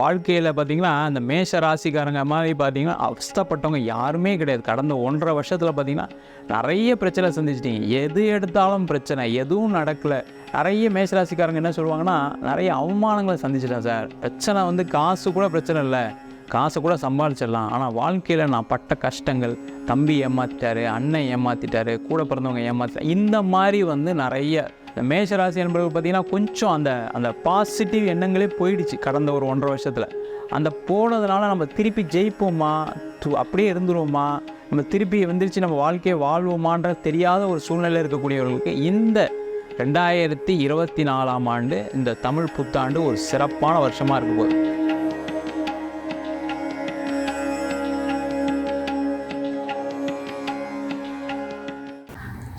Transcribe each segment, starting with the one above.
வாழ்க்கையில் பார்த்தீங்கன்னா அந்த மேஷ ராசிக்காரங்க மாதிரி பார்த்தீங்கன்னா அவஸ்தப்பட்டவங்க யாருமே கிடையாது. கடந்த ஒன்றரை வருஷத்தில் பார்த்தீங்கன்னா நிறைய பிரச்சனை சந்திச்சிட்டீங்க. எது எடுத்தாலும் பிரச்சனை எதுவும் நடக்கலை. நிறைய மேஷ ராசிக்காரங்க என்ன சொல்லுவாங்கன்னா நிறைய அவமானங்களை சந்திச்சிட்டேன் சார். பிரச்சனை வந்து காசு கூட பிரச்சனை இல்லை. காசை கூட சம்பாதிச்சிடலாம் ஆனால் வாழ்க்கையில் நான் பட்ட கஷ்டங்கள் தம்பி ஏமாத்திட்டாரு அண்ணன் ஏமாத்திட்டாரு கூட பிறந்தவங்க ஏமாத்திட்டாரு இந்த மாதிரி வந்து நிறைய இந்த மேஷராசி என்பது பார்த்திங்கன்னா கொஞ்சம் அந்த அந்த பாசிட்டிவ் எண்ணங்களே போயிடுச்சு கடந்த ஒரு ஒன்றரை வருஷத்தில். அந்த போனதுனால நம்ம திருப்பி ஜெயிப்போமா? அப்படியே இருந்துருவோமா? நம்ம திருப்பி வந்துருச்சு நம்ம வாழ்க்கையை வாழ்வோமான்ற தெரியாத ஒரு சூழ்நிலை இருக்கக்கூடியவர்களுக்கு இந்த ரெண்டாயிரத்தி இருபத்தி நாலாம் ஆண்டு இந்த தமிழ் புத்தாண்டு ஒரு சிறப்பான வருஷமாக இருக்க போகுது.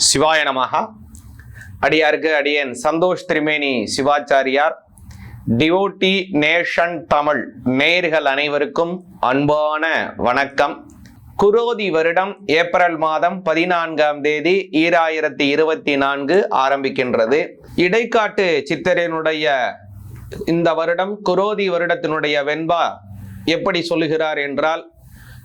சிவாய அடியாருக்கு அடியேன். சந்தோஷ் திரிமேனி சிவாச்சாரியார். டிவோட்டி நேஷன் தமிழ் நேர்கள் அனைவருக்கும் அன்பான வணக்கம். குரோதி வருடம் ஏப்ரல் மாதம் பதினான்காம் தேதி ஈராயிரத்தி இருபத்தி நான்கு ஆரம்பிக்கின்றது. இடைக்காட்டு சித்திரனுடைய இந்த வருடம் குரோதி வருடத்தினுடைய வெண்பா எப்படி சொல்லுகிறார் என்றால்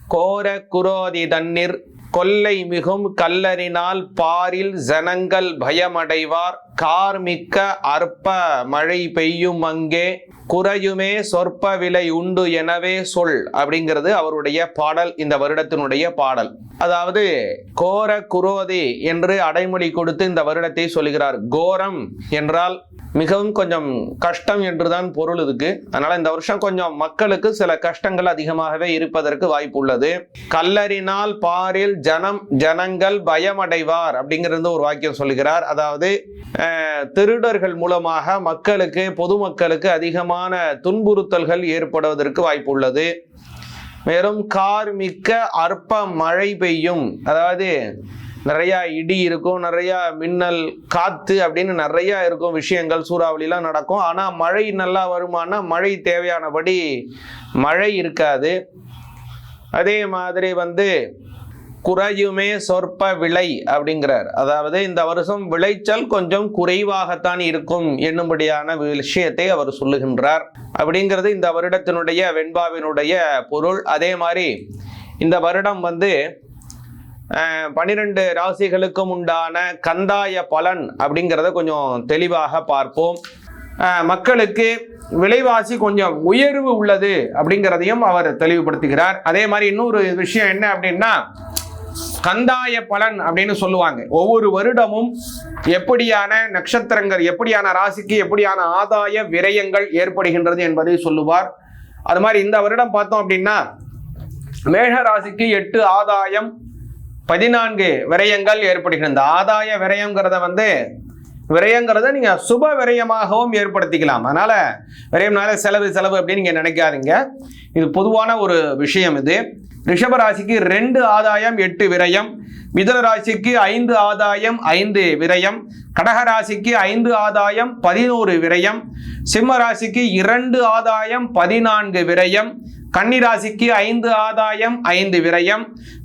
கோர குரோதி தண்ணீர் கொல்லை மிகும் கல்லறினால் பாரில் ஜனங்கள் பயமடைவார். கார்மிக்க அற்ப மழை பெய்யும் அங்கே. குறையுமே சொற்ப விலை உண்டு எனவே சொல் அப்படிங்கிறது அவருடைய பாடல் இந்த வருடத்தினுடைய பாடல். அதாவது கோர குரோதி என்று அடைமொழி கொடுத்து இந்த வருடத்தை சொல்கிறார் கோரம் என்றால் மிகவும் கொஞ்சம் கஷ்டம் என்றுதான் பொருள் இதுக்கு. அதனால இந்த வருஷம் கொஞ்சம் மக்களுக்கு சில கஷ்டங்கள் அதிகமாகவே இருப்பதற்கு வாய்ப்பு உள்ளது. கல்லறினால் பாரில் ஜனம் ஜனங்கள் பயமடைவார் அப்படிங்கிறது ஒரு வாக்கியம் சொல்லுகிறார். அதாவது திருடர்கள் மூலமாக மக்களுக்கு பொதுமக்களுக்கு அதிகமான துன்புறுத்தல்கள் ஏற்படுவதற்கு வாய்ப்பு உள்ளது. மேலும் கார் மிக்க அற்ப மழை பெய்யும். அதாவது நிறையா இடி இருக்கும் நிறையா மின்னல் காற்று அப்படின்னு நிறையா இருக்கும் விஷயங்கள் சூறாவளிலாம் நடக்கும். ஆனால் மழை நல்லா வருமானா மழை தேவையானபடி மழை இருக்காது. அதே மாதிரி வந்து குறையுமே சொற்ப விலை அப்படிங்கிறார். அதாவது இந்த வருஷம் விளைச்சல் கொஞ்சம் குறைவாகத்தான் இருக்கும் என்னும்படியான விஷயத்தை அவர் சொல்லுகின்றார். அப்படிங்கிறது இந்த வருடத்தினுடைய வெண்பாவினுடைய பொருள். அதே மாதிரி இந்த வருடம் வந்து பனிரெண்டு ராசிகளுக்கும் உண்டான கந்தாய பலன் அப்படிங்கிறத கொஞ்சம் தெளிவாக பார்ப்போம். மக்களுக்கு விலைவாசி கொஞ்சம் உயர்வு உள்ளது அப்படிங்கிறதையும் அவர் தெளிவுபடுத்துகிறார். அதே மாதிரி இன்னொரு விஷயம் என்ன அப்படின்னா கந்தாய பலன் அப்படின்னு சொல்லுவாங்க. ஒவ்வொரு வருடமும் எப்படியான நட்சத்திரங்கள் எப்படியான ராசிக்கு எப்படியான ஆதாய விரயங்கள் ஏற்படுகின்றது என்பதை சொல்லுவார். அது மாதிரி இந்த வருடம் பார்த்தோம் அப்படின்னா மேகராசிக்கு எட்டு ஆதாயம் பதினான்கு விரயங்கள் ஏற்படுகின்றன இந்த ஆதாய விரயங்கிறத வந்து விரயங்கிறத நீங்க சுப விரயமாகவும் ஏற்படுத்திக்கலாம். அதனால விரயம்னால செலவு செலவு அப்படின்னு நீங்க நினைக்காதீங்க. இது பொதுவான ஒரு விஷயம் இது. ரிஷபராசிக்கு ரெண்டு ஆதாயம் எட்டு விரயம். மிதன ராசிக்கு ஐந்து ஆதாயம் ஐந்து விரயம். கடகராசிக்கு ஐந்து ஆதாயம் பதினோரு விரயம். சிம்ம ராசிக்கு இரண்டு ஆதாயம் பதினான்கு விரயம். கன்னி ராசிக்கு ஐந்து ஆதாயம் ஐந்து விரயம்.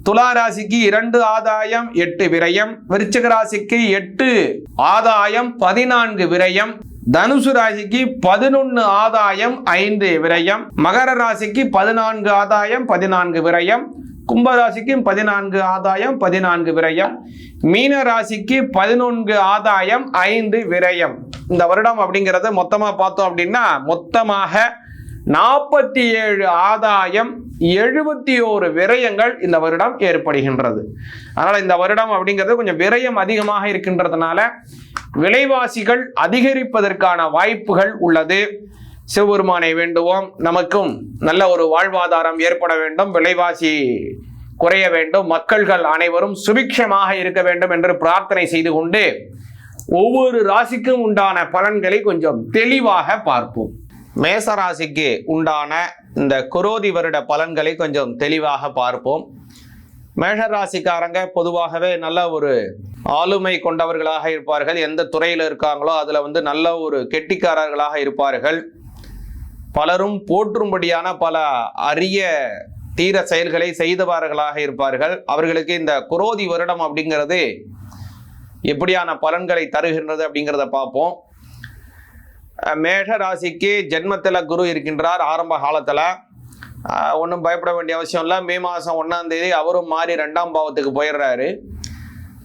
துலா ராசிக்கு இரண்டு ஆதாயம் எட்டு விரயம். விருச்சிக ராசிக்கு எட்டு ஆதாயம் பதினான்கு விரயம். தனுசு ராசிக்கு பதினொன்னு ஆதாயம் ஐந்து விரயம். மகர ராசிக்கு பதினான்கு ஆதாயம் பதினான்கு விரயம். கும்பராசிக்கும் பதினான்கு ஆதாயம் பதினான்கு விரயம். மீன ராசிக்கு பதினொன்று ஆதாயம் ஐந்து விரயம். இந்த வருடம் அப்படிங்கிறது மொத்தமாக பார்த்தோம் அப்படின்னா மொத்தமாக நாற்பத்தி ஏழு ஆதாயம் எழுபத்தி ஓரு விரயங்கள் இந்த வருடம் ஏற்படுகின்றது. அதனால் இந்த வருடம் அப்படிங்கிறது கொஞ்சம் விரயம் அதிகமாக இருக்கின்றதுனால விலைவாசிகள் அதிகரிப்பதற்கான வாய்ப்புகள் உள்ளது. சிவபெருமானை வேண்டுவோம். நமக்கும் நல்ல ஒரு வாழ்வாதாரம் ஏற்பட வேண்டும். விலைவாசி குறைய வேண்டும். மக்கள்கள் அனைவரும் சுபிக்ஷமாக இருக்க வேண்டும் என்று பிரார்த்தனை செய்து கொண்டு ஒவ்வொரு ராசிக்கும் உண்டான பலன்களை கொஞ்சம் தெளிவாக பார்ப்போம். மேசராசிக்கு உண்டான இந்த குரோதி வருட பலன்களை கொஞ்சம் தெளிவாக பார்ப்போம். மேஷராசிக்காரங்க பொதுவாகவே நல்ல ஒரு ஆளுமை கொண்டவர்களாக இருப்பார்கள். எந்த துறையில் இருக்காங்களோ அதில் வந்து நல்ல ஒரு கெட்டிக்காரர்களாக இருப்பார்கள். பலரும் போற்றும்படியான பல அரிய தீர செயல்களை செய்தவர்களாக இருப்பார்கள். அவர்களுக்கு இந்த குரோதி வருடம் அப்படிங்கிறது எப்படியான பலன்களை தருகின்றது அப்படிங்கிறத பார்ப்போம். மேஷ ராசிக்கு ஜென்மத்தில் குரு இருக்கின்றார் ஆரம்ப காலத்தில். ஒன்றும் பயப்பட வேண்டிய அவசியம் இல்லை. மே மாதம் ஒன்றாம் தேதி அவரும் மாறி ரெண்டாம் பாவத்துக்கு போயிடுறாரு.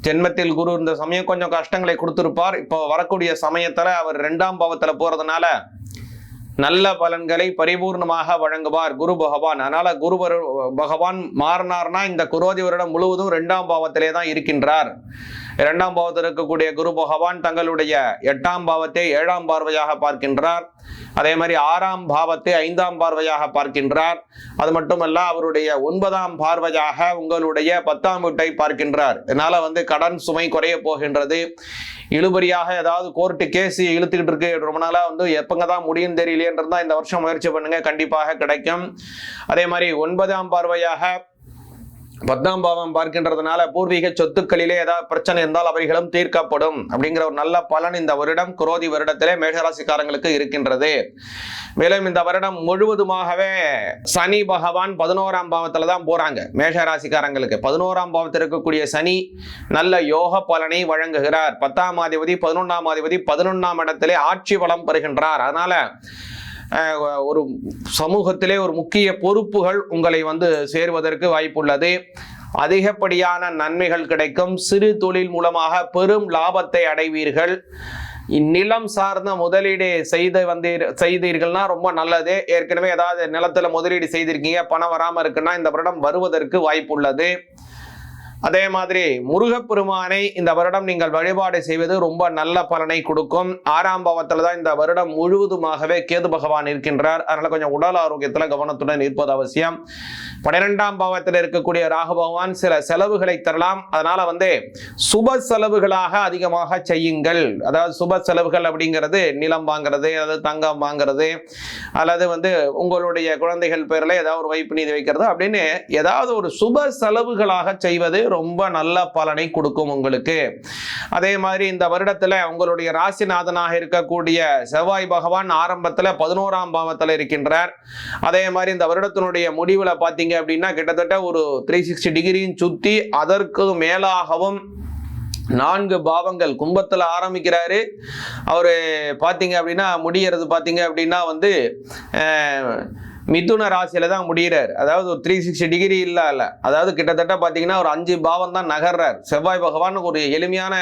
ஜென்மத்தில் குரு இந்த சமயம் கொஞ்சம் கஷ்டங்களை கொடுத்துருப்பார். இப்போ வரக்கூடிய சமயத்தில் அவர் ரெண்டாம் பாவத்தில் போகிறதுனால நல்ல பலன்களை பரிபூர்ணமாக வழங்குவார் குரு பகவான். அதனால குரு பகவான் மாறினார்னா இந்த குரோதி வருடம் முழுவதும் ரெண்டாம் பாவத்திலே தான் இருக்கின்றார். இரண்டாம் பாவத்தில் இருக்கக்கூடிய குரு பகவான் தங்களுடைய எட்டாம் பாவத்தை ஏழாம் பார்வையாக பார்க்கின்றார். அதே மாதிரி ஆறாம் பாவத்தை ஐந்தாம் பார்வையாக பார்க்கின்றார். அது மட்டுமல்ல அவருடைய ஒன்பதாம் பார்வையாக உங்களுடைய பத்தாம் வீட்டை பார்க்கின்றார். இதனால வந்து கடன் சுமை குறைய போகின்றது. இழுபறியாக ஏதாவது கோர்ட்டு கேஸ் இழுத்துக்கிட்டு இருக்கு. ரொம்ப நாளாக வந்து எப்பங்க தான் முடியும் தெரியலையேன்றது தான் இந்த வருஷம் முயற்சி பண்ணுங்க. கண்டிப்பாக கிடைக்கும். அதே மாதிரி ஒன்பதாம் பார்வையாக பத்தாம் பாவம் பார்க்கின்றதுனால பூர்வீக சொத்துக்களிலே ஏதாவது பிரச்சனை இருந்தால் அவைகளும் தீர்க்கப்படும் அப்படிங்கிற ஒரு நல்ல பலன் இந்த வருடம் குரோதி வருடத்திலே மேகராசிக்காரங்களுக்கு இருக்கின்றது. மேலும் இந்த வருடம் முழுவதுமாகவே சனி பகவான் பதினோராம் பாவத்தில் தான் போறாங்க மேகராசிக்காரங்களுக்கு பதினோராம் பாவத்தில் இருக்கக்கூடிய சனி நல்ல யோக பலனை வழங்குகிறார். பத்தாம் அதிபதி பதினொன்றாம் அதிபதி பதினொன்றாம் இடத்திலே ஆட்சி வளம் பெறுகின்றார். அதனால ஒரு சமூகத்திலே ஒரு முக்கிய பொறுப்புகள் உங்களை வந்து சேருவதற்கு வாய்ப்புள்ளது. அதிகப்படியான நன்மைகள் கிடைக்கும். சிறு தொழில் மூலமாக பெரும் லாபத்தை அடைவீர்கள். இந்நிலம் சார்ந்த முதலீடு செய்து வந்தீர் செய்தீர்கள்னா ரொம்ப நல்லது. ஏற்கனவே ஏதாவது நிலத்தில் முதலீடு செய்திருக்கீங்க. பணம் வராமல் இருக்குன்னா இந்த வருடம் வருவதற்கு வாய்ப்புள்ளது. அதே மாதிரி முருகப்பெருமானை இந்த வருடம் நீங்கள் வழிபாடு செய்வது ரொம்ப நல்ல பலனை கொடுக்கும். ஆறாம் பாவத்தில் தான் இந்த வருடம் முழுவதுமாகவே கேது பகவான் இருக்கின்றார். அதனால கொஞ்சம் உடல் ஆரோக்கியத்தில் கவனத்துடன் இருப்பது அவசியம். பன்னிரெண்டாம் பாவத்தில் இருக்கக்கூடிய ராகு பகவான் சில செலவுகளை தரலாம். அதனால வந்து சுப செலவுகளாக அதிகமாக செய்யுங்கள். அதாவது சுப செலவுகள் அப்படிங்கிறது நிலம் வாங்குறது அல்லது தங்கம் வாங்குறது அல்லது வந்து உங்களுடைய குழந்தைகள் பேரில் ஏதாவது ஒரு வைப்பு நீதி வைக்கிறது அப்படின்னு ஏதாவது ஒரு சுப செலவுகளாக செய்வது ரொம்ப நல்ல பலனை கொடுக்கும் உங்களுக்கு. அதே மாதிரி இந்த வருடத்துல உங்களுடைய ராசிநாதனாக இருக்கக்கூடிய செவ்வாய் பகவான் ஆரம்பத்துல பதினோராம் பாவத்துல இருக்கின்றார். அதே மாதிரி இந்த வருடத்தினுடைய முடிவுல பாத்தீங்க அப்படின்னா கிட்டத்தட்ட ஒரு த்ரீ சிக்ஸ்டி டிகிரியும் சுத்தி அதற்கு மேலாகவும் நான்கு பாவங்கள் கும்பத்தில் ஆரம்பிக்கிறாரு. அவர் பார்த்தீங்க அப்படின்னா முடியறது பார்த்தீங்க அப்படின்னா வந்து மிதுன ராசியில தான் முடிகிறார் அதாவது ஒரு த்ரீ சிக்ஸ்டி டிகிரி இல்லை இல்லை. அதாவது கிட்டத்தட்ட பார்த்தீங்கன்னா ஒரு அஞ்சு பாவம் தான் நகர்றார். செவ்வாய் பகவான் ஒரு எளிமையான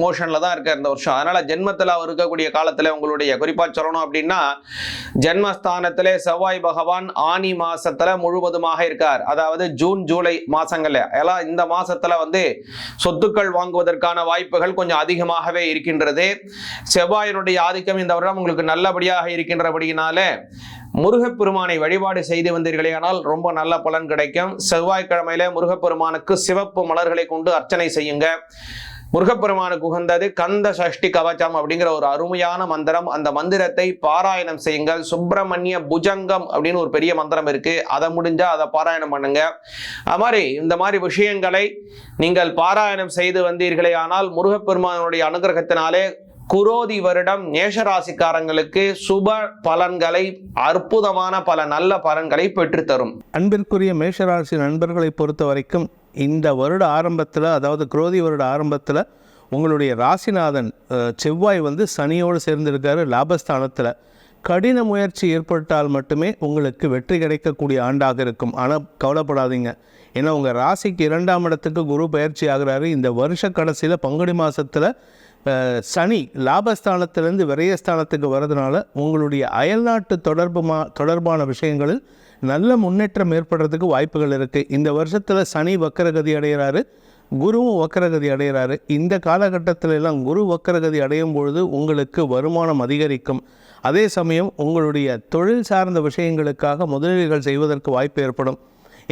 மோஷனில் தான் இருக்கார் இந்த வருஷம். அதனால ஜென்மத்தில் அவர் இருக்கக்கூடிய காலத்தில் உங்களுடைய குறிப்பாக சொல்லணும் அப்படின்னா ஜென்மஸ்தானத்தில் செவ்வாய் பகவான் ஆனி மாசத்துல முழுவதுமாக இருக்கார். அதாவது ஜூன் ஜூலை மாசங்கள்ல. எல்லாம் இந்த மாசத்துல வந்து சொத்துக்கள் வாங்குவதற்கான வாய்ப்புகள் கொஞ்சம் அதிகமாகவே இருக்கின்றது. செவ்வாயினுடைய ஆதிக்கம் இந்த வருடம் உங்களுக்கு நல்லபடியாக இருக்கின்றபடியினால முருகப்பெருமானை வழிபாடு செய்து வந்தீர்களே ஆனால் ரொம்ப நல்ல பலன் கிடைக்கும். செவ்வாய்க்கிழமையில முருகப்பெருமானுக்கு சிவப்பு மலர்களை கொண்டு அர்ச்சனை செய்யுங்க. முருகப்பெருமானுக்கு உகந்தது கந்த சஷ்டி கவச்சம் அப்படிங்கிற ஒரு அருமையான மந்திரம். அந்த மந்திரத்தை பாராயணம் செய்யுங்கள். சுப்பிரமணிய புஜங்கம் அப்படின்னு ஒரு பெரிய மந்திரம் இருக்கு. அதை முடிஞ்சா அதை பாராயணம் பண்ணுங்க. அது மாதிரி இந்த மாதிரி விஷயங்களை நீங்கள் பாராயணம் செய்து வந்தீர்களே ஆனால் முருகப்பெருமானுடைய அனுகிரகத்தினாலே குரோதி வருடம் நேஷராசிக்காரங்களுக்கு சுப பலன்களை அற்புதமான பல நல்ல பலன்களை பெற்றுத்தரும். அன்பிற்குரிய மேஷராசி நண்பர்களை பொறுத்த வரைக்கும் இந்த வருட ஆரம்பத்தில் அதாவது குரோதி வருட ஆரம்பத்தில் உங்களுடைய ராசிநாதன் செவ்வாய் வந்து சனியோடு சேர்ந்திருக்காரு லாபஸ்தானத்தில். கடின முயற்சி ஏற்பட்டால் மட்டுமே உங்களுக்கு வெற்றி கிடைக்கக்கூடிய ஆண்டாக இருக்கும். ஆனால் கவலைப்படாதீங்க. ஏன்னா உங்கள் ராசிக்கு இரண்டாம் இடத்துக்கு குரு பயிற்சி ஆகிறாரு. இந்த வருஷ கடைசியில் பங்குனி மாதத்தில் சனி லாபஸ்தானத்திலேருந்து விரயஸ்தானத்துக்கு வர்றதுனால உங்களுடைய அயல்நாட்டு தொடர்புமா தொடர்பான விஷயங்களில் நல்ல முன்னேற்றம் ஏற்படுறதுக்கு வாய்ப்புகள் இருக்குது இந்த வருஷத்தில் சனி வக்கரகதி அடைகிறாரு குருவும் வக்கரகதி அடைகிறாரு இந்த காலகட்டத்தில் எல்லாம் குரு வக்கரகதி அடையும் பொழுது உங்களுக்கு வருமானம் அதிகரிக்கும். அதே சமயம் உங்களுடைய தொழில் சார்ந்த விஷயங்களுக்காக முதலீடுகள் செய்வதற்கு வாய்ப்பு ஏற்படும்.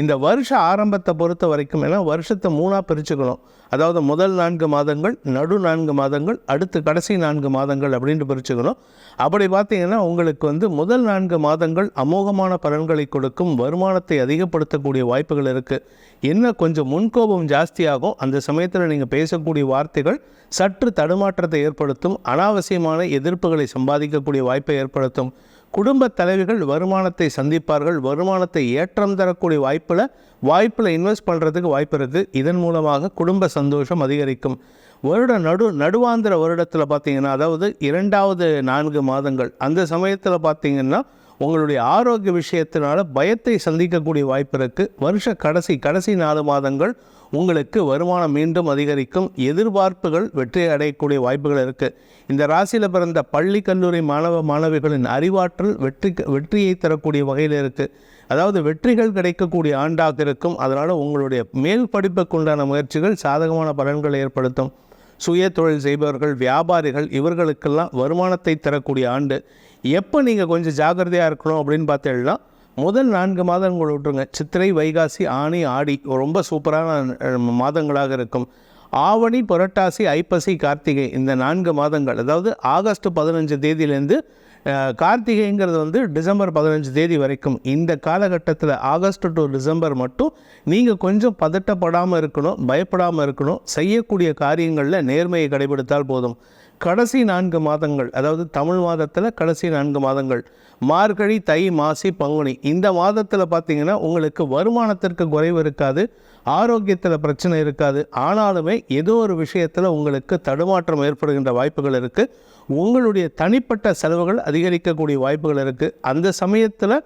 இந்த வருஷ ஆரம்பத்தை பொறுத்த வரைக்கும் ஏன்னா வருஷத்தை மூணாக பிரிச்சுக்கணும். அதாவது முதல் நான்கு மாதங்கள் நடு நான்கு மாதங்கள் அடுத்து கடைசி நான்கு மாதங்கள் அப்படின்ட்டு பிரிச்சுக்கணும். அப்படி பார்த்தீங்கன்னா உங்களுக்கு வந்து முதல் நான்கு மாதங்கள் அமோகமான பலன்களை கொடுக்கும் வருமானத்தை அதிகப்படுத்தக்கூடிய வாய்ப்புகள் இருக்குது என்ன கொஞ்சம் முன்கோபம் ஜாஸ்தியாகும் அந்த சமயத்தில் நீங்கள் பேசக்கூடிய வார்த்தைகள் சற்று தடுமாற்றத்தை ஏற்படுத்தும் அனாவசியமான எதிர்ப்புகளை சம்பாதிக்கக்கூடிய வாய்ப்பை ஏற்படுத்தும். குடும்ப தலைவிகள் வருமானத்தை சந்திப்பார்கள் வருமானத்தை ஏற்றம் தரக்கூடிய வாய்ப்பில் வாய்ப்பில் இன்வெஸ்ட் பண்ணுறதுக்கு வாய்ப்பு இருக்குது இதன் மூலமாக குடும்ப சந்தோஷம் அதிகரிக்கும். வருட நடு நடுவாந்திர வருடத்தில் பார்த்தீங்கன்னா அதாவது இரண்டாவது நான்கு மாதங்கள் அந்த சமயத்தில் பார்த்தீங்கன்னா உங்களுடைய ஆரோக்கிய விஷயத்தினால பயத்தை சந்திக்கக்கூடிய வாய்ப்பு இருக்குது வருஷ கடைசி கடைசி நாலு மாதங்கள் உங்களுக்கு வருமானம் மீண்டும் அதிகரிக்கும். எதிர்பார்ப்புகள் வெற்றி அடையக்கூடிய வாய்ப்புகள் இருக்குது இந்த ராசியில் பிறந்த பள்ளி கல்லூரி மாணவ மாணவிகளின் அறிவாற்றல் வெற்றி வெற்றியை தரக்கூடிய வகையில் இருக்குது அதாவது வெற்றிகள் கிடைக்கக்கூடிய ஆண்டாக இருக்கும். அதனால் உங்களுடைய மேல் படிப்புக்கு உண்டான முயற்சிகள் சாதகமான பலன்களை ஏற்படுத்தும். சுய தொழில் செய்பவர்கள் வியாபாரிகள் இவர்களுக்கெல்லாம் வருமானத்தை தரக்கூடிய ஆண்டு. எப்போ நீங்கள் கொஞ்சம் ஜாக்கிரதையாக இருக்கணும் அப்படின்னு பார்த்தீங்கன்னா முதல் நான்கு மாதங்கள் விட்டுருங்க. சித்திரை வைகாசி ஆனி ஆடி ரொம்ப சூப்பரான மாதங்களாக இருக்கும். ஆவணி புரட்டாசி ஐப்பசி கார்த்திகை இந்த நான்கு மாதங்கள். அதாவது ஆகஸ்ட் பதினஞ்சு தேதியிலேருந்து கார்த்திகைங்கிறது வந்து டிசம்பர் பதினஞ்சு தேதி வரைக்கும். இந்த காலகட்டத்தில் ஆகஸ்ட் டு டிசம்பர் மட்டும் நீங்கள் கொஞ்சம் பதட்டப்படாமல் இருக்கணும் பயப்படாமல் இருக்கணும். செய்யக்கூடிய காரியங்களில் நேர்மையை கடைபிடித்தால் போதும். கடைசி நான்கு மாதங்கள் அதாவது தமிழ் மாதத்தில் கடைசி நான்கு மாதங்கள் மார்கழி தை மாசி பங்குனி இந்த மாதத்தில் பார்த்தீங்கன்னா உங்களுக்கு வருமானத்திற்கு குறைவு இருக்காது ஆரோக்கியத்தில் பிரச்சனை இருக்காது. ஆனாலுமே ஏதோ ஒரு விஷயத்தில் உங்களுக்கு தடுமாற்றம் ஏற்படுகின்ற வாய்ப்புகள் இருக்குது உங்களுடைய தனிப்பட்ட செலவுகள் அதிகரிக்கக்கூடிய வாய்ப்புகள் இருக்குது அந்த சமயத்தில்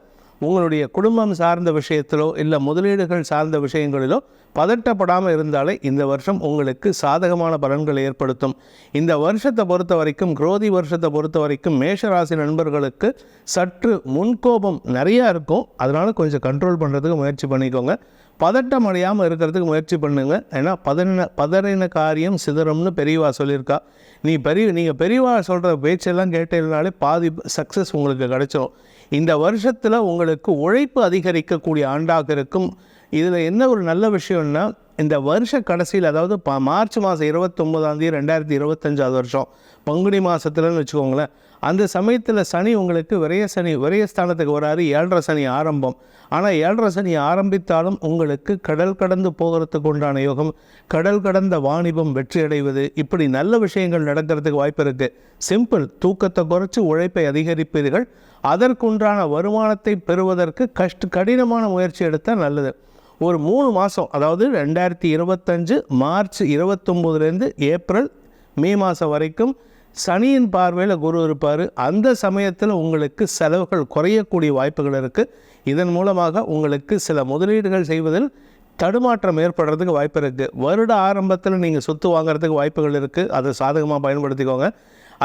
உங்களுடைய குடும்பம் சார்ந்த விஷயத்திலோ இல்லை முதலீடுகள் சார்ந்த விஷயங்களிலோ பதட்டப்படாமல் இருந்தாலே இந்த வருஷம் உங்களுக்கு சாதகமான பலன்களை ஏற்படுத்தும். இந்த வருஷத்தை பொறுத்த வரைக்கும் குரோதி வருஷத்தை பொறுத்த வரைக்கும் மேஷராசி நண்பர்களுக்கு சற்று முன்கோபம் நிறையா இருக்கும். அதனால் கொஞ்சம் கண்ட்ரோல் பண்ணுறதுக்கு முயற்சி பண்ணிக்கோங்க. பதட்டம் அடையாமல் இருக்கிறதுக்கு முயற்சி பண்ணுங்கள் ஏன்னா பதறின பதறின காரியம் சிதறம்னு பெரியவா சொல்லியிருக்கா. நீ பெரிய நீங்கள் பெரியவா சொல்கிற பேச்செல்லாம் கேட்டீங்கனாலே பாதி சக்ஸஸ் உங்களுக்கு கிடைச்சிரும். இந்த வருஷத்தில் உங்களுக்கு உழைப்பு அதிகரிக்கக்கூடிய ஆண்டாக இருக்கும். இதில் என்ன ஒரு நல்ல விஷயம்னா இந்த வருஷ கடைசியில் அதாவது ப மார்ச் மாதம் இருபத்தொம்போதாந்தேதி ரெண்டாயிரத்தி இருபத்தஞ்சாவது வருஷம் பங்குனி மாதத்துலன்னு வச்சுக்கோங்களேன். அந்த சமயத்தில் சனி உங்களுக்கு விரைய சனி விரயஸ்தானத்துக்கு வராரு ஏழரை சனி ஆரம்பம். ஆனால் ஏழரை சனி ஆரம்பித்தாலும் உங்களுக்கு கடல் கடந்து போகிறதுக்கு உண்டான யோகம் கடல் கடந்த வாணிபம் வெற்றி அடைவது இப்படி நல்ல விஷயங்கள் நடக்கிறதுக்கு வாய்ப்பு இருக்குது சிம்பிள் தூக்கத்தை குறைச்சி உழைப்பை அதிகரிப்பீர்கள். அதற்குண்டான வருமானத்தை பெறுவதற்கு கஷ்ட கடினமான முயற்சி எடுத்தால் நல்லது. ஒரு மூணு மாதம் அதாவது ரெண்டாயிரத்தி இருபத்தஞ்சு மார்ச் இருபத்தொம்போதுலேருந்து ஏப்ரல் மே மாதம் வரைக்கும் சனியின் பார்வையில் குரு இருப்பார். அந்த சமயத்தில் உங்களுக்கு செலவுகள் குறையக்கூடிய வாய்ப்புகள் இருக்குது இதன் மூலமாக உங்களுக்கு சில முதலீடுகள் செய்வதில் தடுமாற்றம் ஏற்படுறதுக்கு வாய்ப்பு இருக்குது வருட ஆரம்பத்தில் நீங்கள் சொத்து வாங்குறதுக்கு வாய்ப்புகள் இருக்குது அதை சாதகமாக பயன்படுத்திக்கோங்க.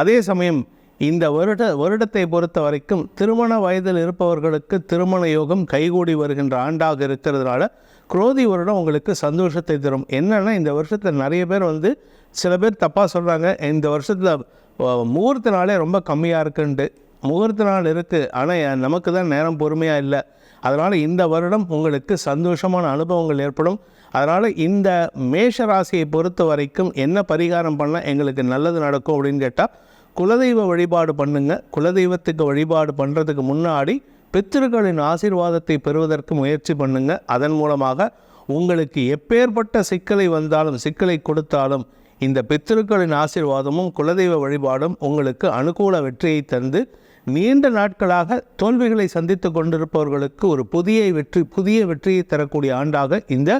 அதே சமயம் இந்த வருட வருடத்தை பொறுத்த வரைக்கும் திருமண வயதில் இருப்பவர்களுக்கு திருமண யோகம் கைகூடி வருகின்ற ஆண்டாக இருக்கிறதுனால குரோதி வருடம் உங்களுக்கு சந்தோஷத்தை தரும். என்னென்னா இந்த வருஷத்தில் நிறைய பேர் வந்து சில பேர் தப்பாக சொல்கிறாங்க இந்த வருஷத்தில் முகூர்த்த நாளே ரொம்ப கம்மியாக இருக்குன்ட்டு. முகூர்த்த நாள் இருக்குது ஆனால் நமக்கு தான் நேரம் பொறுமையாக இல்லை. அதனால் இந்த வருடம் உங்களுக்கு சந்தோஷமான அனுபவங்கள் ஏற்படும். அதனால் இந்த மேஷ ராசியை பொறுத்த வரைக்கும் என்ன பரிகாரம் பண்ணால் எங்களுக்கு நல்லது நடக்கும் அப்படின்னு கேட்டால் குலதெய்வ வழிபாடு பண்ணுங்கள் குலதெய்வத்துக்கு வழிபாடு பண்ணுறதுக்கு முன்னாடி பித்திருக்களின் ஆசீர்வாதத்தை பெறுவதற்கு முயற்சி பண்ணுங்கள் அதன் மூலமாக உங்களுக்கு எப்பேற்பட்ட சிக்கலை வந்தாலும் சிக்கலை கொடுத்தாலும் இந்த பித்திருக்களின் ஆசீர்வாதமும் குலதெய்வ வழிபாடும் உங்களுக்கு அனுகூல வெற்றியை தந்து நீண்ட நாட்களாக தோல்விகளை சந்தித்து கொண்டிருப்பவர்களுக்கு ஒரு புதிய வெற்றி புதிய வெற்றியை தரக்கூடிய ஆண்டாக இந்த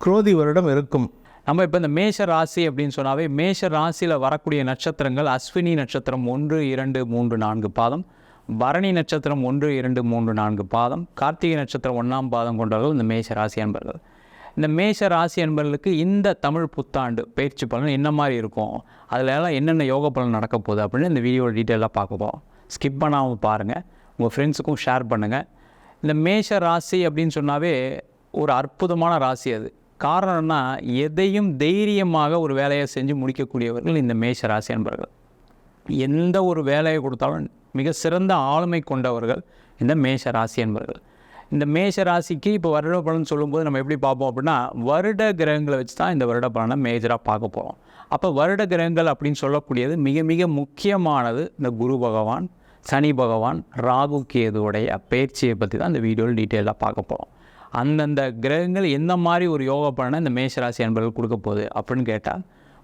குரோதி வருடம் இருக்கும். நம்ம இப்போ இந்த மேஷ ராசி அப்படின்னு சொன்னாவே மேஷ ராசியில் வரக்கூடிய நட்சத்திரங்கள் அஸ்வினி நட்சத்திரம் ஒன்று இரண்டு மூன்று நான்கு பாதம். பரணி நட்சத்திரம் ஒன்று இரண்டு மூன்று நான்கு பாதம். கார்த்திகை நட்சத்திரம் ஒன்றாம் பாதம் கொண்டவர்கள் இந்த மேஷ ராசி என்பர்கள் இந்த மேஷ ராசி என்பவர்களுக்கு இந்த தமிழ் புத்தாண்டு பயிற்சி பலன் என்ன மாதிரி இருக்கும்? அதில் எல்லாம் என்னென்ன யோக பலன் நடக்க போகுது அப்படின்னு இந்த வீடியோ டீட்டெயிலாக பார்க்குவோம் ஸ்கிப் பண்ணாமல் பாருங்கள் உங்கள் ஃப்ரெண்ட்ஸுக்கும் ஷேர் பண்ணுங்கள் இந்த மேஷ ராசி அப்படின்னு சொன்னாவே ஒரு அற்புதமான ராசி அது. காரணம்னா எதையும் தைரியமாக ஒரு வேலையை செஞ்சு முடிக்கக்கூடியவர்கள் இந்த மேஷ ராசி என்பவர்கள் எந்த ஒரு வேலையை கொடுத்தாலும் மிக சிறந்த ஆளுமை கொண்டவர்கள் இந்த மேஷ ராசி என்பவர்கள் இந்த மேஷ ராசிக்கு இப்போ வருட பலன் சொல்லும்போது நம்ம எப்படி பார்ப்போம் அப்படின்னா வருட கிரகங்களை வச்சு தான் இந்த வருட பலனை மேஜராக பார்க்க போகிறோம் அப்போ வருட கிரகங்கள் அப்படின்னு சொல்லக்கூடியது மிக மிக முக்கியமானது இந்த குரு பகவான் சனி பகவான் ராகு கேதுவுடைய பயிற்சியை பற்றி தான் இந்த வீடியோவில் டீட்டெயிலாக பார்க்க போகிறோம் அந்தந்த கிரகங்கள் எந்த மாதிரி ஒரு யோக பலனை இந்த மேஷ ராசி என்பவர்கள் கொடுக்க போகுது அப்படின்னு கேட்டால்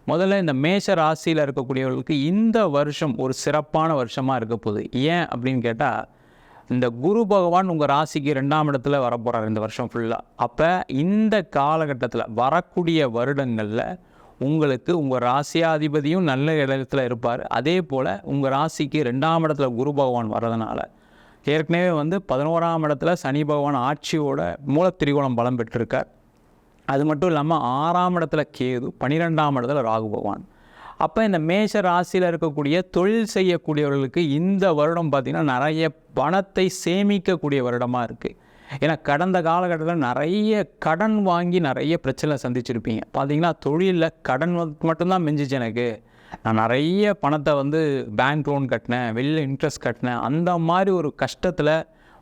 முதல்ல இந்த மேஷ ராசியில் இருக்கக்கூடியவர்களுக்கு இந்த வருஷம் ஒரு சிறப்பான வருஷமாக இருக்க போகுது. ஏன் அப்படின்னு கேட்டால் இந்த குரு பகவான் உங்கள் ராசிக்கு ரெண்டாம் இடத்துல வரப்போகிறார் இந்த வருஷம் ஃபுல்லாக அப்போ இந்த காலகட்டத்தில் வரக்கூடிய வருடங்களில் உங்களுக்கு உங்கள் ராசியாதிபதியும் நல்ல இடத்துல இருப்பார். அதே போல் உங்கள் ராசிக்கு ரெண்டாம் இடத்துல குரு பகவான் வர்றதுனால ஏற்கனவே வந்து பதினோராம் இடத்துல சனி பகவான் ஆட்சியோட மூலத்திரிகோணம் பலம் பெற்றிருக்கார். அது மட்டும் இல்லாமல் ஆறாம் இடத்துல கேது பன்னிரெண்டாம் இடத்துல ராகு பகவான். அப்போ இந்த மேஷ ராசியில் இருக்கக்கூடிய தொழில் செய்யக்கூடியவர்களுக்கு இந்த வருடம் பார்த்திங்கன்னா நிறைய பணத்தை சேமிக்கக்கூடிய வருடமாக இருக்குது ஏன்னா கடந்த காலகட்டத்தில் நிறைய கடன் வாங்கி நிறைய பிரச்சனை சந்திச்சிருப்பீங்க. பார்த்தீங்கன்னா தொழிலில் கடன் மட்டும்தான் மிஞ்சிச்சு எனக்கு. நான் நிறைய பணத்தை வந்து பேங்க் லோன் கட்டினேன் வெளியில் இன்ட்ரெஸ்ட் கட்டினேன். அந்த மாதிரி ஒரு கஷ்டத்தில்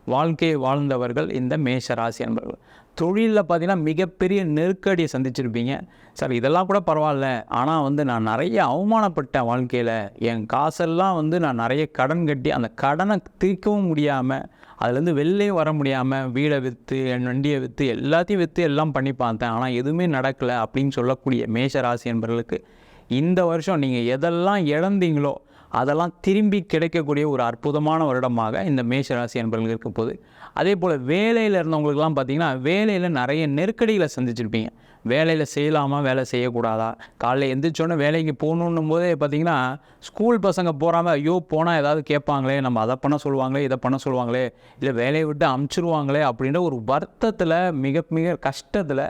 வாழ்க்கையை வாழ்ந்தவர்கள் இந்த மேஷ ராசி என்பவர்கள் தொழிலில் பார்த்தீங்கன்னா மிகப்பெரிய நெருக்கடியை சந்திச்சிருப்பீங்க. சார் இதெல்லாம் கூட பரவாயில்ல. ஆனால் வந்து நான் நிறைய அவமானப்பட்டேன் வாழ்க்கையில். என் காசெல்லாம் வந்து நான் நிறைய கடன் கட்டி அந்த கடனை தீர்க்கவும் முடியாமல் அதுலேருந்து வெளிலையும் வர முடியாமல் வீடை விற்று என் வண்டியை விற்று எல்லாத்தையும் விற்று எல்லாம் பண்ணி பார்த்தேன். ஆனால் எதுவுமே நடக்கலை அப்படின்னு சொல்லக்கூடிய மேஷ ராசி என்பவர்களுக்கு இந்த வருஷம் நீங்கள் எதெல்லாம் இழந்தீங்களோ அதெல்லாம் திரும்பி கிடைக்கக்கூடிய ஒரு அற்புதமான வருடமாக இந்த மேஷராசி என்பவர்கள் இருக்க போகுது. அதே போல் வேலையில் இருந்தவங்களுக்குலாம் பார்த்திங்கன்னா வேலையில் நிறைய நெருக்கடிகளை சந்திச்சிருப்பீங்க. வேலையில் செய்யலாமா? வேலை செய்யக்கூடாதா? காலையில் எந்திரிச்சோன்னே வேலைக்கு போகணுன்னும் போதே பார்த்தீங்கன்னா ஸ்கூல் பசங்க போகாமல் ஐயோ போனால் ஏதாவது கேட்பாங்களே நம்ம அதை பண்ண சொல்லுவாங்களே இதை பண்ண சொல்லுவாங்களே இல்லை வேலையை விட்டு அமுச்சிருவாங்களே அப்படின்ற ஒரு வருத்தத்தில் மிக மிக கஷ்டத்தில்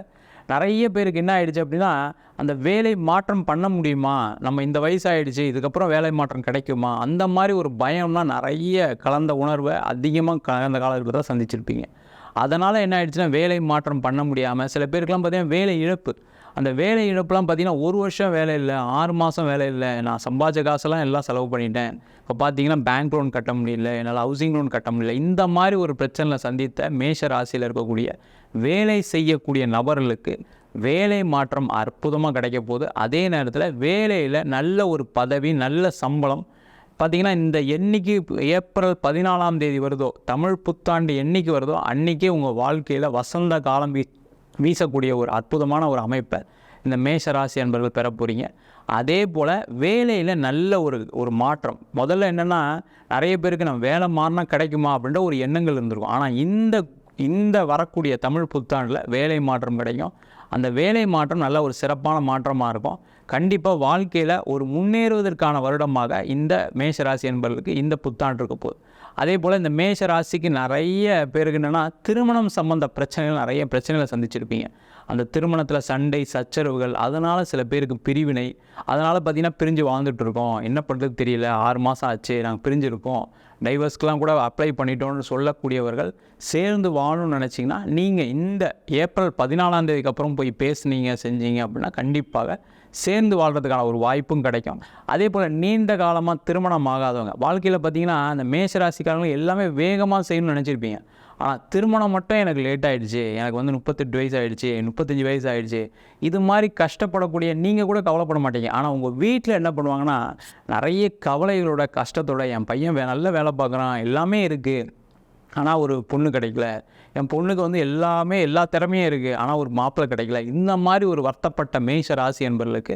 நிறைய பேருக்கு என்ன ஆயிடுச்சு அப்படின்னா அந்த வேலை மாற்றம் பண்ண முடியுமா? நம்ம இந்த வயசாகிடுச்சு இதுக்கப்புறம் வேலை மாற்றம் கிடைக்குமா? அந்த மாதிரி ஒரு பயம்லாம் நிறைய கலந்த உணர்வை அதிகமாக கலந்த காலத்தில் தான் சந்திச்சிருப்பீங்க. அதனால் என்ன ஆயிடுச்சுன்னா வேலை மாற்றம் பண்ண முடியாமல் சில பேருக்குலாம் பார்த்தீங்கன்னா வேலை இழப்பு. அந்த வேலை இழப்புலாம் பார்த்தீங்கன்னா ஒரு வருஷம் வேலை இல்லை ஆறு மாதம் வேலை இல்லை நான் சம்பாதிச்ச காசெல்லாம் எல்லாம் செலவு பண்ணிட்டேன். இப்போ பார்த்தீங்கன்னா பேங்க் லோன் கட்ட முடியல என்னால் ஹவுசிங் லோன் கட்ட முடியல. இந்த மாதிரி ஒரு பிரச்சனையில் சந்தித்த மேஷ ராசியில் இருக்கக்கூடிய வேலை செய்யக்கூடிய நபர்களுக்கு வேலை மாற்றம் அற்புதமாக கிடைக்க போகுது. அதே நேரத்தில் வேலையில் நல்ல ஒரு பதவி நல்ல சம்பளம். பார்த்திங்கன்னா இந்த என்னைக்கு ஏப்ரல் பதினாலாம் தேதி வருதோ தமிழ் புத்தாண்டு என்னைக்கு வருதோ அன்றைக்கே உங்கள் வாழ்க்கையில் வசந்த காலம் வீ வீசக்கூடிய ஒரு அற்புதமான ஒரு அமைப்பை இந்த மேஷராசி என்பவர்கள் பெற போகிறீங்க அதே போல் வேலையில் நல்ல ஒரு ஒரு மாற்றம். முதல்ல என்னென்னா நிறைய பேருக்கு நம்ம வேலை மாறினா கிடைக்குமா அப்படின்ற ஒரு எண்ணங்கள் இருந்திருக்கும். ஆனால் இந்த இந்த வரக்கூடிய தமிழ் புத்தாண்டில் வேலை மாற்றம் கிடைக்கும். அந்த வேலை மாற்றம் நல்ல ஒரு சிறப்பான மாற்றமாக இருக்கும். கண்டிப்பாக வாழ்க்கையில் ஒரு முன்னேறுவதற்கான வருடமாக இந்த மேஷராசி என்பவர்களுக்கு இந்த புத்தாண்டு இருக்க போகுது. அதே போல் இந்த மேஷ ராசிக்கு நிறைய பேருக்கு என்னென்னா திருமணம் சம்மந்த பிரச்சனைகள் நிறைய பிரச்சனைகளை சந்திச்சிருப்பீங்க. அந்த திருமணத்தில் சண்டை சச்சரவுகள் அதனால் சில பேருக்கு பிரிவினை அதனால் பார்த்திங்கன்னா பிரிஞ்சு வாழ்ந்துட்டுருக்கோம் என்ன பண்ணுறது தெரியல. ஆறு மாதம் ஆச்சு நாங்கள் பிரிஞ்சிருக்கோம். டைவர்ஸ்க்கெலாம் கூட அப்ளை பண்ணிட்டோன்னு சொல்லக்கூடியவர்கள் சேர்ந்து வாழணும்னு நினச்சிங்கன்னா நீங்கள் இந்த ஏப்ரல் பதினாலாம் தேதிக்கு அப்புறம் போய் பேசுனீங்க செஞ்சீங்க அப்படின்னா கண்டிப்பாக சேர்ந்து வாழ்கிறதுக்கான ஒரு வாய்ப்பும் கிடைக்கும். அதே போல் நீண்ட காலமாக திருமணம் ஆகாதவங்க. வாழ்க்கையில் பார்த்தீங்கன்னா அந்த மேஷராசிக்காரங்களும் எல்லாமே வேகமாக செய்யணும்னு நினச்சிருப்பீங்க. ஆனால் திருமணம் மட்டும் எனக்கு லேட் ஆகிடுச்சு எனக்கு வந்து முப்பத்தெட்டு வயசு ஆகிடுச்சு முப்பத்தஞ்சு வயசு ஆகிடுச்சு இது மாதிரி கஷ்டப்படக்கூடிய நீங்கள் கூட கவலைப்பட மாட்டீங்க. ஆனால் உங்கள் வீட்டில் என்ன பண்ணுவாங்கன்னா நிறைய கவலைகளோட கஷ்டத்தோட என் பையன் வே நல்ல வேலை பார்க்குறான் எல்லாமே இருக்குது ஆனால் ஒரு பொண்ணு கிடைக்கல. என் பொண்ணுக்கு வந்து எல்லாமே எல்லா திறமையும் இருக்குது ஆனால் ஒரு மாப்பிள்ளை கிடைக்கல. இந்த மாதிரி ஒரு வருத்தப்பட்ட மேஷ ராசி என்பவர்களுக்கு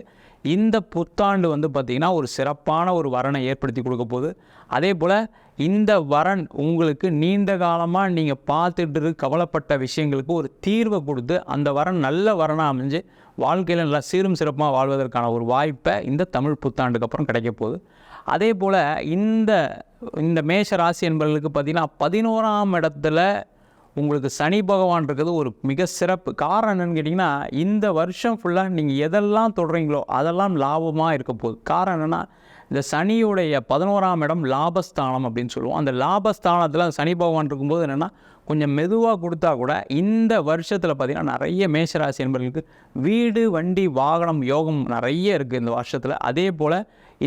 இந்த புத்தாண்டு வந்து பார்த்திங்கன்னா ஒரு சிறப்பான ஒரு வரனை ஏற்படுத்தி கொடுக்க போகுது. அதே போல் இந்த வரன் உங்களுக்கு நீண்ட காலமாக நீங்கள் பார்த்துட்டு கவலைப்பட்ட விஷயங்களுக்கு ஒரு தீர்வை கொடுத்து அந்த வரன் நல்ல வரனாக அமைஞ்சு வாழ்க்கையில் நல்லா சீரும் சிறப்பாக வாழ்வதற்கான ஒரு வாய்ப்பை இந்த தமிழ் புத்தாண்டுக்கு அப்புறம் கிடைக்க போகுது. அதே போல் இந்த இந்த மேஷ ராசி என்பவர்களுக்கு பார்த்திங்கன்னா பதினோராம் இடத்துல உங்களுக்கு சனி பகவான் இருக்கிறது ஒரு மிக சிறப்பு. காரணம் என்னன்னு கேட்டிங்கன்னா இந்த வருஷம் ஃபுல்லாக நீங்கள் எதெல்லாம் தொடுறீங்களோ அதெல்லாம் லாபமாக இருக்க போகுது. காரணம் என்னென்னா இந்த சனியுடைய பதினோராம் இடம் லாபஸ்தானம் அப்படின்னு சொல்லுவோம். அந்த லாபஸ்தானத்தில் சனி பகவான் இருக்கும்போது என்னென்னா கொஞ்சம் மெதுவாக கொடுத்தா கூட இந்த வருஷத்தில் பார்த்திங்கன்னா நிறைய மேஷராசி என்பவர்களுக்கு வீடு வண்டி வாகனம் யோகம் நிறைய இருக்குது இந்த வருஷத்தில். அதே போல்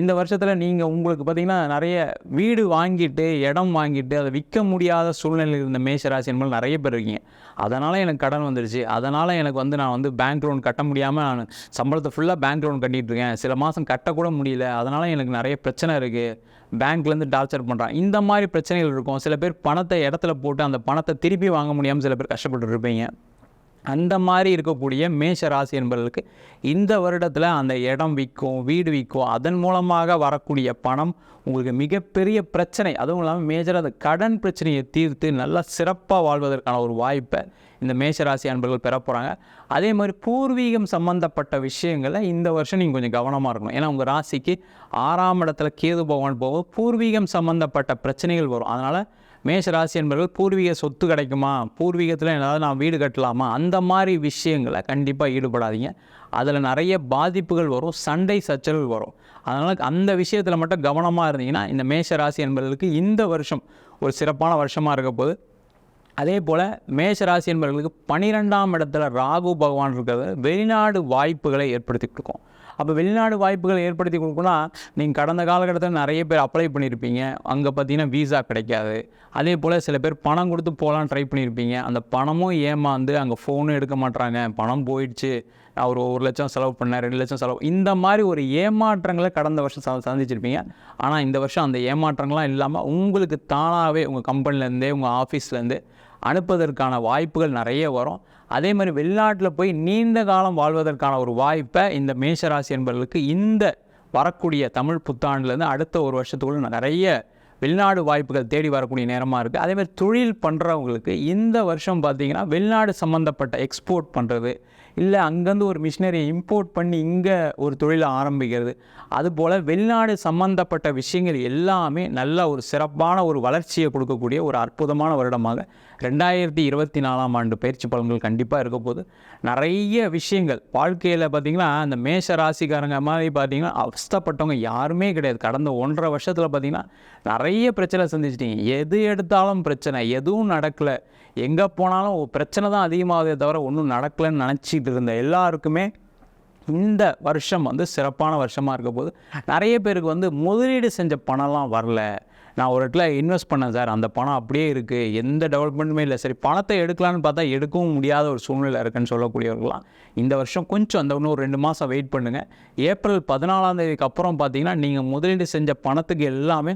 இந்த வருஷத்தில் நீங்கள் உங்களுக்கு பார்த்திங்கன்னா நிறைய வீடு வாங்கிட்டு இடம் வாங்கிட்டு அதை விற்க முடியாத சூழ்நிலையில் இருந்த மேஷராசி என்பது நிறைய பேர் இருக்கீங்க. அதனால் எனக்கு கடன் வந்துருச்சு. அதனால் எனக்கு வந்து நான் வந்து பேங்க் லோன் கட்ட முடியாமல் நான் சம்பளத்தை ஃபுல்லாக பேங்க் லோன் கட்டிகிட்டு இருக்கேன். சில மாதம் கட்டக்கூட முடியல. அதனால் எனக்கு நிறைய பிரச்சனை இருக்குது பேங்க்லேருந்து டார்ச்சர் பண்ணுறான் இந்த மாதிரி பிரச்சனைகள் இருக்கும். சில பேர் பணத்தை இடத்துல போட்டு அந்த பணத்தை திருப்பி வாங்க முடியாமல் சில பேர் கஷ்டப்பட்டு இருப்பீங்க. அந்த மாதிரி இருக்கக்கூடிய மேஷ ராசி என்பவர்களுக்கு இந்த வருடத்தில் அந்த இடம் விற்கும் வீடு விற்கும் அதன் மூலமாக வரக்கூடிய பணம் உங்களுக்கு மிகப்பெரிய பிரச்சனை. அதுவும் இல்லாமல் மேஜராக அந்த கடன் பிரச்சனையை தீர்த்து நல்லா சிறப்பாக வாழ்வதற்கான ஒரு வாய்ப்பை இந்த மேஷராசி அன்பர்கள் பெற போகிறாங்க அதே மாதிரி பூர்வீகம் சம்மந்தப்பட்ட விஷயங்களில் இந்த வருஷம் நீங்கள் கொஞ்சம் கவனமாக இருக்கணும். ஏன்னா உங்கள் ராசிக்கு ஆறாம் இடத்துல கேது பகவான் போக பூர்வீகம் சம்மந்தப்பட்ட பிரச்சனைகள் வரும். அதனால் மேஷ ராசி என்பவர்கள் பூர்வீக சொத்து கிடைக்குமா? பூர்வீகத்தில் ஏதாவது நான் வீடு கட்டலாமா? அந்த மாதிரி விஷயங்களை கண்டிப்பாக ஈடுபடாதீங்க. அதில் நிறைய பாதிப்புகள் வரும் சண்டை சச்சல்கள் வரும். அதனால் அந்த விஷயத்தில் மட்டும் கவனமாக இருந்தீங்கன்னா இந்த மேஷ ராசி என்பவர்களுக்கு இந்த வருஷம் ஒரு சிறப்பான வருஷமாக இருக்க போது அதே போல் மேஷ ராசி என்பவர்களுக்கு பனிரெண்டாம் இடத்துல ராகு பகவான் இருக்கிறது. வெளிநாடு வாய்ப்புகளை ஏற்படுத்தி கொடுக்கும் அப்போ வெளிநாடு வாய்ப்புகள் ஏற்படுத்தி கொடுக்குன்னா நீங்கள் கடந்த காலகட்டத்தில் நிறைய பேர் அப்ளை பண்ணியிருப்பீங்க அங்கே பார்த்தீங்கன்னா வீசா கிடைக்காது. அதே போல் சில பேர் பணம் கொடுத்து போகலான்னு ட்ரை பண்ணியிருப்பீங்க அந்த பணமும் ஏமாந்து அங்கே ஃபோனும் எடுக்க மாட்றாங்க. பணம் போயிடுச்சு. அவர் ஒரு ஒரு லட்சம் செலவு பண்ணேன் ரெண்டு லட்சம் செலவு. இந்த மாதிரி ஒரு ஏமாற்றங்களை கடந்த வருஷம் சந்திச்சிருப்பீங்க. ஆனால் இந்த வருஷம் அந்த ஏமாற்றங்கள்லாம் இல்லாமல் உங்களுக்கு தானாகவே உங்கள் கம்பெனிலேருந்தே உங்கள் ஆஃபீஸ்லேருந்து அனுப்புவதற்கான வாய்ப்புகள் நிறைய வரும். அதே மாதிரி வெளிநாட்டில் போய் நீண்ட காலம் வாழ்வதற்கான ஒரு வாய்ப்பை இந்த மேஷராசி என்பவர்களுக்கு இந்த வரக்கூடிய தமிழ் புத்தாண்டுலேருந்து அடுத்த ஒரு வருஷத்துக்குள்ள நிறைய வெளிநாடு வாய்ப்புகள் தேடி வரக்கூடிய நேரமாக இருக்குது அதேமாதிரி தொழில் பண்ணுறவங்களுக்கு இந்த வருஷம் பார்த்தீங்கன்னா வெளிநாடு சம்மந்தப்பட்ட எக்ஸ்போர்ட் பண்ணுறது இல்லை அங்கேருந்து ஒரு மிஷினரியை இம்போர்ட் பண்ணி இங்கே ஒரு தொழிலை ஆரம்பிக்கிறது. அதுபோல் வெளிநாடு சம்மந்தப்பட்ட விஷயங்கள் எல்லாமே நல்ல ஒரு சிறப்பான ஒரு வளர்ச்சியை கொடுக்கக்கூடிய ஒரு அற்புதமான வருடமாக ரெண்டாயிரத்தி இருபத்தி நாலாம் ஆண்டு பயிற்சி பலன்கள் கண்டிப்பாக இருக்க போது நிறைய விஷயங்கள் வாழ்க்கையில் பார்த்திங்கன்னா அந்த மேஷ ராசிக்காரங்க மாதிரி பார்த்திங்கன்னா அவஸ்தப்பட்டவங்க யாருமே கிடையாது. கடந்த ஒன்றரை வருஷத்தில் பார்த்திங்கன்னா நிறைய பிரச்சனை சந்திச்சிட்டிங்க. எது எடுத்தாலும் பிரச்சனை எதுவும் நடக்கலை. எங்கே போனாலும் ஒரு பிரச்சனை தான் அதிகமாகுதே தவிர ஒன்றும் நடக்கலைன்னு நினச்சிட்டு இருந்த எல்லாருக்குமே இந்த வருஷம் வந்து சிறப்பான வருஷமாக இருக்க போது நிறைய பேருக்கு வந்து முதலீடு செஞ்ச பணம்லாம் வரல. நான் ஒரு இடத்துல இன்வெஸ்ட் பண்ணேன் சார். அந்த பணம் அப்படியே இருக்குது எந்த டெவலப்மெண்ட்டுமே இல்லை. சரி பணத்தை எடுக்கலான்னு பார்த்தா எடுக்கவும் முடியாத ஒரு சூழ்நிலை இருக்குன்னு சொல்லக்கூடியவர்களாம் இந்த வருஷம் கொஞ்சம் அந்த இன்னும் ஒரு ரெண்டு மாதம் வெயிட் பண்ணுங்கள் ஏப்ரல் பதினாலாம் தேதிக்கு அப்புறம் பார்த்தீங்கன்னா நீங்கள் முதலீடு செஞ்ச பணத்துக்கு எல்லாமே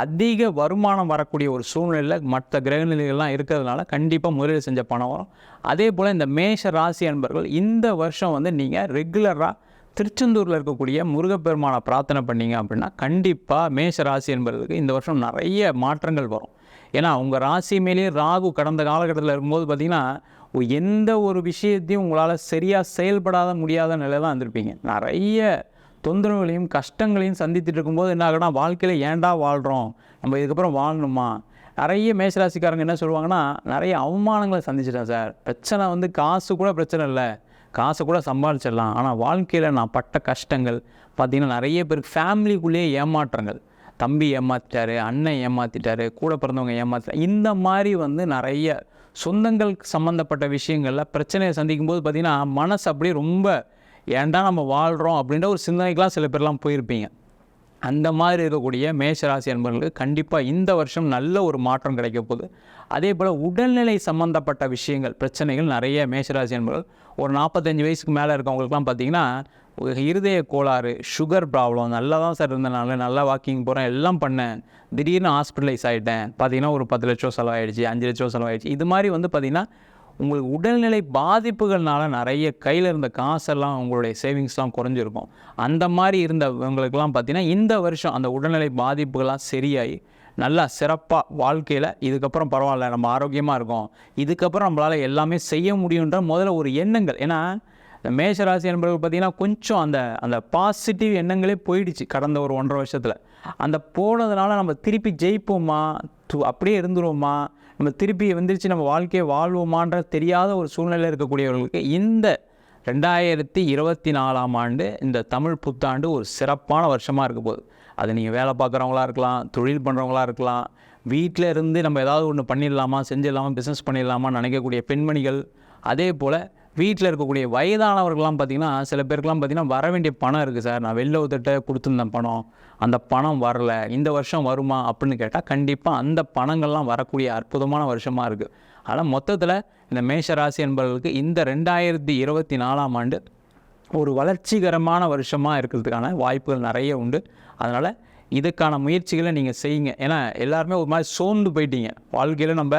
அதிக வருமானம் வரக்கூடிய ஒரு சூழ்நிலையில் மற்ற கிரகநிலைகள்லாம் இருக்கிறதுனால கண்டிப்பாக முதலீடு செஞ்ச பணம் வரும். அதே போல் இந்த மேஷ ராசி அன்பர்கள் இந்த வருஷம் வந்து நீங்கள் ரெகுலராக திருச்செந்தூரில் இருக்கக்கூடிய முருகப்பெருமானை பிரார்த்தனை பண்ணீங்க அப்படின்னா கண்டிப்பாக மேஷ ராசி என்பதற்கு இந்த வருஷம் நிறைய மாற்றங்கள் வரும். ஏன்னா உங்கள் ராசி மேலேயே ராகு கடந்த காலகட்டத்தில் இருக்கும்போது பார்த்திங்கன்னா எந்த ஒரு விஷயத்தையும் உங்களால் சரியாக செயல்படாத முடியாத நிலை தான் இருந்திருப்பீங்க. நிறைய தொந்தரவுகளையும் கஷ்டங்களையும் சந்தித்துட்டு இருக்கும்போது என்ன ஆகுனா வாழ்க்கையில் ஏன்டா வாழ்கிறோம் நம்ம இதுக்கப்புறம் வாழணுமா? நிறைய மேஷராசிக்காரங்க என்ன சொல்லுவாங்கன்னா நிறைய அவமானங்களை சந்திச்சிட்டேன் சார். பிரச்சனை வந்து காசு கூட பிரச்சனை இல்லை. காசு கூட சம்பாதிச்சிடலாம். ஆனால் வாழ்க்கையில் நான் பட்ட கஷ்டங்கள் பார்த்திங்கன்னா நிறைய பேருக்கு ஃபேமிலிக்குள்ளேயே ஏமாற்றங்கள். தம்பி ஏமாற்றிட்டாரு அண்ணன் ஏமாற்றிட்டாரு கூட பிறந்தவங்க ஏமாத்திட்டாரு. இந்த மாதிரி வந்து நிறைய சொந்தங்கள் சம்மந்தப்பட்ட விஷயங்களில் பிரச்சனையை சந்திக்கும் போது பார்த்திங்கன்னா மனசு அப்படியே ரொம்ப ஏன்டா நம்ம வாழ்கிறோம் அப்படின்ற ஒரு சிந்தனைக்கெலாம் சில பேர்லாம் போயிருப்பீங்க. அந்த மாதிரி இருக்கக்கூடிய மேஷராசி அன்பர்களுக்கு கண்டிப்பாக இந்த வருஷம் நல்ல ஒரு மாற்றம் கிடைக்க போகுது. அதே போல் உடல்நிலை சம்மந்தப்பட்ட விஷயங்கள் பிரச்சனைகள் நிறைய மேஷராசி அன்பர்கள். ஒரு நாற்பத்தஞ்சு வயசுக்கு மேலே இருக்கவங்களுக்குலாம் பார்த்தீங்கன்னா இருதய கோளாறு சுகர் ப்ராப்ளம் நல்லா தான் சார் இருந்தனால நல்லா வாக்கிங் போகிறேன் எல்லாம் பண்ணேன். திடீர்னு ஹாஸ்பிட்டலைஸ் ஆகிட்டேன் பார்த்தீங்கன்னா ஒரு பத்து லட்சம் செலவாயிடுச்சு அஞ்சு லட்சம் செலவாயிடுச்சு. இது மாதிரி வந்து பார்த்திங்கன்னா உங்களுக்கு உடல்நிலை பாதிப்புகள்னால நிறைய கையில் இருந்த காசெல்லாம் உங்களுடைய சேவிங்ஸ்லாம் குறைஞ்சிருக்கும். அந்த மாதிரி இருந்தவங்களுக்கெல்லாம் பார்த்தீங்கன்னா இந்த வருஷம் அந்த உடல்நிலை பாதிப்புகள்லாம் சரியாகி நல்லா சிறப்பாக வாழ்க்கையில் இதுக்கப்புறம் பரவாயில்ல நம்ம ஆரோக்கியமாக இருக்கோம். இதுக்கப்புறம் நம்மளால் எல்லாமே செய்ய முடியுன்ற முதல்ல ஒரு எண்ணங்கள். ஏன்னா இந்த மேஷராசி என்பவர்கள் பார்த்திங்கன்னா கொஞ்சம் அந்த அந்த பாசிட்டிவ் எண்ணங்களே போயிடுச்சு கடந்த ஒரு ஒன்றரை வருஷத்தில். அந்த போனதுனால நம்ம திருப்பி ஜெயிப்போமா? து- அப்படியே இருந்துருவோமா? நம்ம திருப்பி வந்துருச்சு நம்ம வாழ்க்கையை வாழ்வோமான்ற தெரியாத ஒரு சூழ்நிலையில் இருக்கக்கூடியவர்களுக்கு இந்த ரெண்டாயிரத்தி இருபத்தி நாலாம் ஆண்டு இந்த தமிழ் புத்தாண்டு ஒரு சிறப்பான வருஷமாக இருக்க போகுது. அது நீங்கள் வேலை பார்க்குறவங்களா இருக்கலாம் தொழில் பண்ணுறவங்களா இருக்கலாம் வீட்டில் இருந்து நம்ம ஏதாவது ஒன்று பண்ணிடலாமா செஞ்சிடலாமா பிஸ்னஸ் பண்ணிடலாமா நினைக்கக்கூடிய பெண்மணிகள் அதே போல் வீட்டில் இருக்கக்கூடிய வயதானவர்கள்லாம் பார்த்திங்கன்னா சில பேருக்குலாம் பார்த்திங்கன்னா வர வேண்டிய பணம் இருக்குது சார். நான் வெளில ஒருத்தட்ட கொடுத்துருந்தேன் பணம் அந்த பணம் வரல இந்த வருஷம் வருமா அப்படின்னு கேட்டால் கண்டிப்பாக அந்த பணங்கள்லாம் வரக்கூடிய அற்புதமான வருஷமாக இருக்குது ஆனால் மொத்தத்தில் இந்த மேஷ ராசி என்பவர்களுக்கு இந்த ரெண்டாயிரத்தி இருபத்தி நாலாம் ஆண்டு ஒரு வளர்ச்சிகரமான வருஷமாக இருக்கிறதுக்கான வாய்ப்புகள் நிறைய உண்டு. அதனால் இதுக்கான முயற்சிகளை நீங்கள் செய்யுங்க. ஏன்னா எல்லாருமே ஒரு மாதிரி சோர்ந்து போயிட்டீங்க. வாழ்க்கையில் நம்ம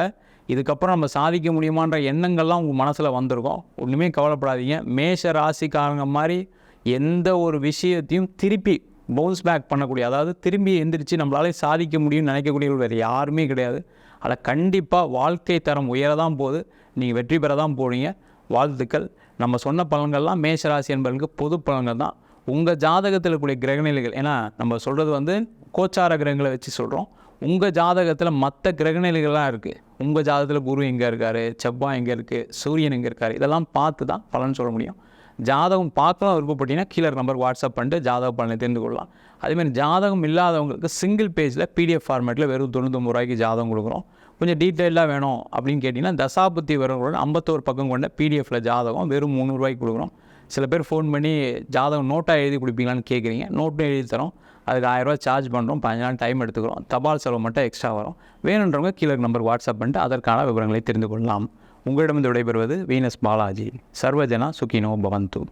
இதுக்கப்புறம் நம்ம சாதிக்க முடியுமான்ற எண்ணங்கள்லாம் உங்கள் மனசில் வந்திருக்கும். ஒன்றுமே கவலைப்படாதீங்க. மேஷ ராசிக்காரங்க மாதிரி எந்த ஒரு விஷயத்தையும் திருப்பி பவுன்ஸ் பேக் பண்ணக்கூடிய அதாவது திரும்பி எந்திரிச்சு நம்மளால சாதிக்க முடியும்னு நினைக்கக்கூடியவர்கள் வேறு யாருமே கிடையாது. அதில் கண்டிப்பாக வாழ்க்கை தரம் உயர தான் போகுது. நீங்கள் வெற்றி பெற தான் போகிறீங்க வாழ்த்துக்கள். நம்ம சொன்ன பலன்கள்லாம் மேஷராசி என்பவர்களுக்கு பொது பலன்கள் தான். உங்கள் ஜாதகத்தில் இருக்கக்கூடிய கிரகநிலைகள் ஏன்னா நம்ம சொல்கிறது வந்து கோச்சார கிரகங்களை வச்சு சொல்கிறோம் உங்கள் ஜாதகத்தில் மற்ற கிரகநிலைகள்லாம் இருக்குது உங்கள் ஜாதகத்தில் குரு எங்கே இருக்கார் செவ்வாய் எங்கே இருக்குது சூரியன் எங்கே இருக்கார் இதெல்லாம் பார்த்து தான் பலன் சொல்ல முடியும். ஜாதகம் பார்க்கலாம் விருப்பப்பட்டீங்கன்னா கீழே நம்பர் வாட்ஸ்அப் பண்ணிட்டு ஜாதக பலனை தெரிந்து கொள்ளலாம். அதேமாதிரி ஜாதகம் இல்லாதவங்களுக்கு சிங்கிள் பேஜில் பிடிஎஃப் ஃபார்மேட்டில் வெறும் தொண்ணூத்தொம்பது ரூபாய்க்கு ஜாதகம் கொடுக்குறோம் கொஞ்சம் டீட்டெயிலாக வேணும் அப்படின்னு கேட்டிங்கன்னா தசாபுத்தி வரவங்களோட ஐம்பத்தோரு பக்கம் கொண்ட பிடிஎஃபில் ஜாதகம் வெறும் முந்நூறுரூவாய்க்கு கொடுக்குறோம் சில பேர் ஃபோன் பண்ணி ஜாதகம் நோட்டாக எழுதி கொடுப்பீங்களான்னு கேட்குறீங்க நோட்டும் எழுதி தரோம். அதுக்கு ஆயிரரூவா சார்ஜ் பண்ணுறோம் பதினஞ்சு நாள் டைம் எடுத்துக்கிறோம். தபால் செலவு மட்டும் எக்ஸ்ட்ரா வரும். வேணுன்றவங்க கீழே நம்பர் வாட்ஸ்அப் பண்ணிட்டு அதற்கான விவரங்களை தெரிந்து கொள்ளலாம். உங்களிடமிருந்து விடைபெறுவது வீனஸ் பாலாஜி. சர்வஜனா சுகினோ பவந்து.